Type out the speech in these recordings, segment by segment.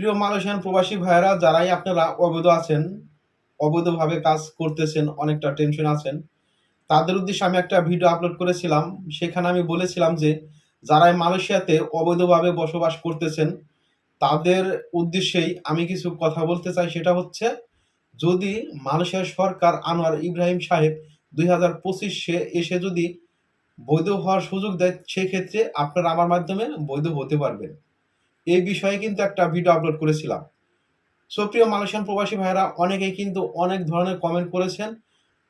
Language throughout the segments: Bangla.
প্রিয় মালয়েশিয়ান প্রবাসী ভাইয়েরা, যারাই আপনারা অবৈধ আছেন, অবৈধভাবে কাজ করতেছেন, অনেকটা টেনশন আছেন, তাদের উদ্দেশ্যে আমি একটা ভিডিও আপলোড করেছিলাম। সেখানে আমি বলেছিলাম যে, যারাই মালয়েশিয়াতে অবৈধভাবে বসবাস করতেছেন, তাদের উদ্দেশ্যেই আমি কিছু কথা বলতে চাই। সেটা হচ্ছে, যদি মালয়েশিয়ার সরকার আনোয়ার ইব্রাহিম সাহেব দুই হাজার পঁচিশে এসে যদি বৈধ হওয়ার সুযোগ দেয়, সেক্ষেত্রে আপনারা আমার মাধ্যমে বৈধ হতে পারবেন। এই বিষয়ে কিন্তু একটা ভিডিও আপলোড করেছিলাম। সুপ্রিয় মালয়েশিয়ান প্রবাসী ভাইরা অনেকেই কিন্তু অনেক ধরনের কমেন্ট করেছেন।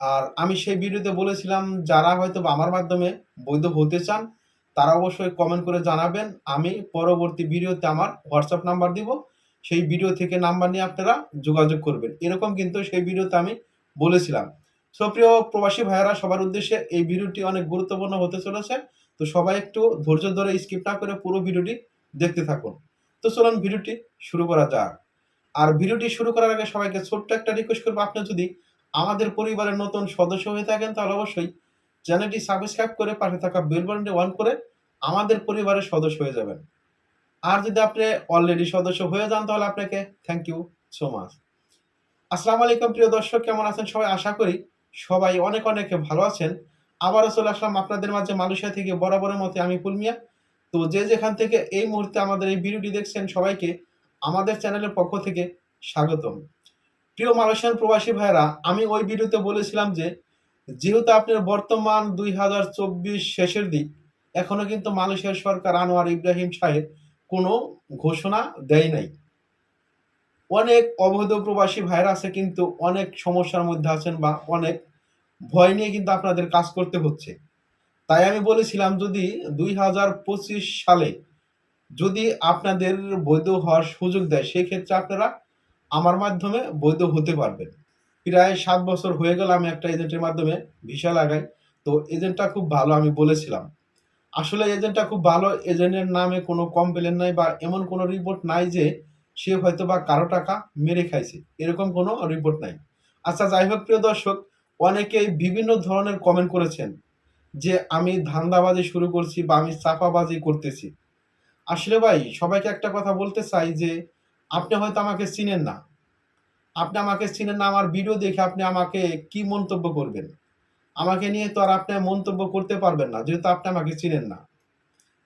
আর আমি সেই ভিডিওতে বলেছিলাম, যারা হয়তো আমার মাধ্যমে বৈধ হতে চান, তারা অবশ্যই কমেন্ট করে জানাবেন। আমি পরবর্তী ভিডিওতে আমার হোয়াটসঅ্যাপ নাম্বার দিব। সেই ভিডিও থেকে নাম্বার নিয়ে আপনারা যোগাযোগ করবেন। এরকম কিন্তু সেই ভিডিওতে আমি বলেছিলাম। সুপ্রিয় প্রবাসী ভাইয়েরা, সবার উদ্দেশ্যে এই ভিডিওটি অনেক গুরুত্বপূর্ণ হতে চলেছে। তো সবাই একটু ধৈর্য ধরে স্কিপ না করে পুরো ভিডিওটি দেখতে থাকুন। তো চলুন ভিডিওটি শুরু করা যাক। আর ভিডিওটি শুরু করার আগে সবাইকে ছোট্ট একটা রিকোয়েস্ট করব। আপনি যদি আমাদের পরিবারের নতুন সদস্য হয়ে থাকেন, তাহলে অবশ্যই চ্যানেলটি সাবস্ক্রাইব করে পাশে থাকা বেল বাটনটি অন করে আমাদের পরিবারের সদস্য হয়ে যাবেন। আর যদি আপনি অলরেডি সদস্য হয়ে যান, তাহলে আপনাকে থ্যাংক ইউ সো মাচ আসসালামু আলাইকুম, প্রিয় দর্শক, কেমন আছেন সবাই? আশা করি সবাই অনেক অনেক ভালো আছেন। আবারও চলে আসলাম আপনাদের মাঝে মালয়েশিয়া থেকে বরাবরের মতে আমি ফুলমিয়া। তো যে যেখান থেকে এই মুহূর্তে আমাদের এই ভিডিওটি দেখছেন সবাইকে আমাদের চ্যানেলের পক্ষ থেকে স্বাগতম। প্রিয় মালয়েশিয়ান প্রবাসী ভাইরা আমি ওই ভিডিওতে বলেছিলাম যে, যেহেতু আপনার বর্তমান দুই হাজার চব্বিশ শেষের দিক, এখনও কিন্তু মালয়েশিয়ার সরকার আনোয়ার ইব্রাহিম সাহেব কোনো ঘোষণা দেয় নাই। অনেক অবৈধ প্রবাসী ভাইরা আছে কিন্তু অনেক সমস্যার মধ্যে আছেন বা অনেক ভয় নিয়ে কিন্তু আপনাদের কাজ করতে হচ্ছে। তাই আমি বলেছিলাম যদি দুই হাজার পঁচিশ সালে যদি আপনাদের বৈধ হওয়ার সুযোগ দেয়, সেক্ষেত্রে আপনারা আমার মাধ্যমে বৈধ হতে পারবেন। প্রায় সাত বছর হয়ে গেল আমি একটা এজেন্টের মাধ্যমে ভিসা লাগাই। তো এজেন্টটা খুব ভালো আমি বলেছিলাম। আসলে এজেন্টটা খুব ভালো, এজেন্টের নামে কোনো কমপ্লেন নাই বা এমন কোনো রিপোর্ট নাই যে সে হয়তো বা কারও টাকা মেরে খাইছে। এরকম কোনো রিপোর্ট নাই। আচ্ছা যাই হোক, প্রিয় দর্শক, অনেকেই বিভিন্ন ধরনের কমেন্ট করেছেন। যে আমি ধান্দাবাজি শুরু করছি বা আমি চাপাবাজি করতেছি। আসলে ভাই, সবাইকে একটা কথা বলতে চাই যে, আপনি হয়তো আমাকে চিনেন না। আপনি আমাকে চিনেন না, আমার ভিডিও দেখে আপনি আমাকে কি মন্তব্য করবেন? আমাকে নিয়ে তো আর আপনি মন্তব্য করতে পারবেন না, যেহেতু আপনি আমাকে চিনেন না।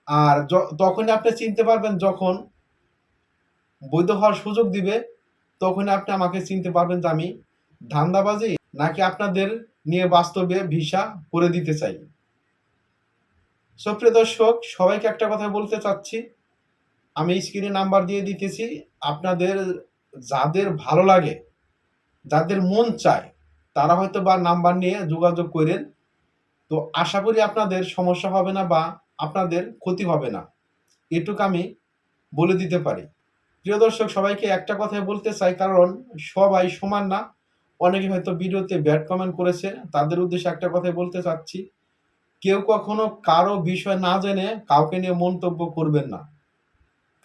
আর তখনই আপনি চিনতে পারবেন যখন বৈধ হওয়ার সুযোগ দিবে, তখনই আপনি আমাকে চিনতে পারবেন যে আমি ধান্দাবাজি নাকি আপনাদের নিয়ে বাস্তবে ভিসা করে দিতে চাই। সুপ্রিয় দর্শক, সবাইকে একটা কথা বলতে চাচ্ছি। আমি স্ক্রিনে নাম্বার দিয়ে দিতেছি। আপনাদের, যাদের ভালো লাগে, যাদের মন চায়, তারা হয়তো বা নাম্বার নিয়ে যোগাযোগ করেন। তো আশা করি আপনাদের সমস্যা হবে না বা আপনাদের ক্ষতি হবে না। এটুকু আমি বলে দিতে পারি। প্রিয় দর্শক, সবাইকে একটা কথাই বলতে চাই, কারণ সবাই সমান না। অনেকে হয়তো ভিডিওতে ব্যাড কমেন্ট করেছে। তাদের উদ্দেশ্যে একটা কথাই বলতে চাচ্ছি। কেউ কখনো কারও বিষয় না জেনে কাউকে নিয়ে মন্তব্য করবেন না।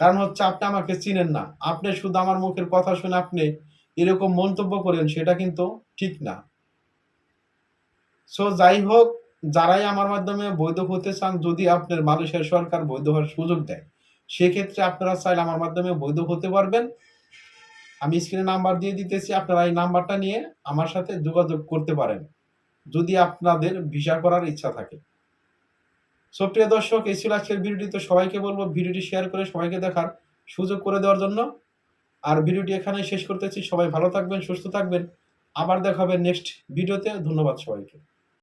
কারণ হচ্ছে আপনি আমাকে চিনেন না। আপনি শুধু আমার মুখের কথা শুনে আপনি এরকম মন্তব্য করেন, সেটা কিন্তু ঠিক না। সো যাই হোক, যারাই আমার মাধ্যমে বৈধ হতে চান, যদি আপনার মালয়েশিয়ার সরকার বৈধ হওয়ার সুযোগ দেয়, সেক্ষেত্রে আপনারা চাইলে আমার মাধ্যমে বৈধ হতে পারবেন। আমি স্ক্রিনে নাম্বার দিয়ে দিতেছি, আপনারা এই নাম্বারটা নিয়ে আমার সাথে যোগাযোগ করতে পারেন। যদি আপনাদের ভিসা করার ইচ্ছা থাকে। সো প্রিয় দর্শক, এই ছিল আজকের ভিডিওটি। তো সবাইকে বলব ভিডিওটি শেয়ার করে সবাইকে দেখার সুযোগ করে দেওয়ার জন্য। আর ভিডিওটি এখানেই শেষ করতেছি। সবাই ভালো থাকবেন, সুস্থ থাকবেন। আবার দেখা হবে নেক্সট ভিডিওতে ধন্যবাদ সবাইকে।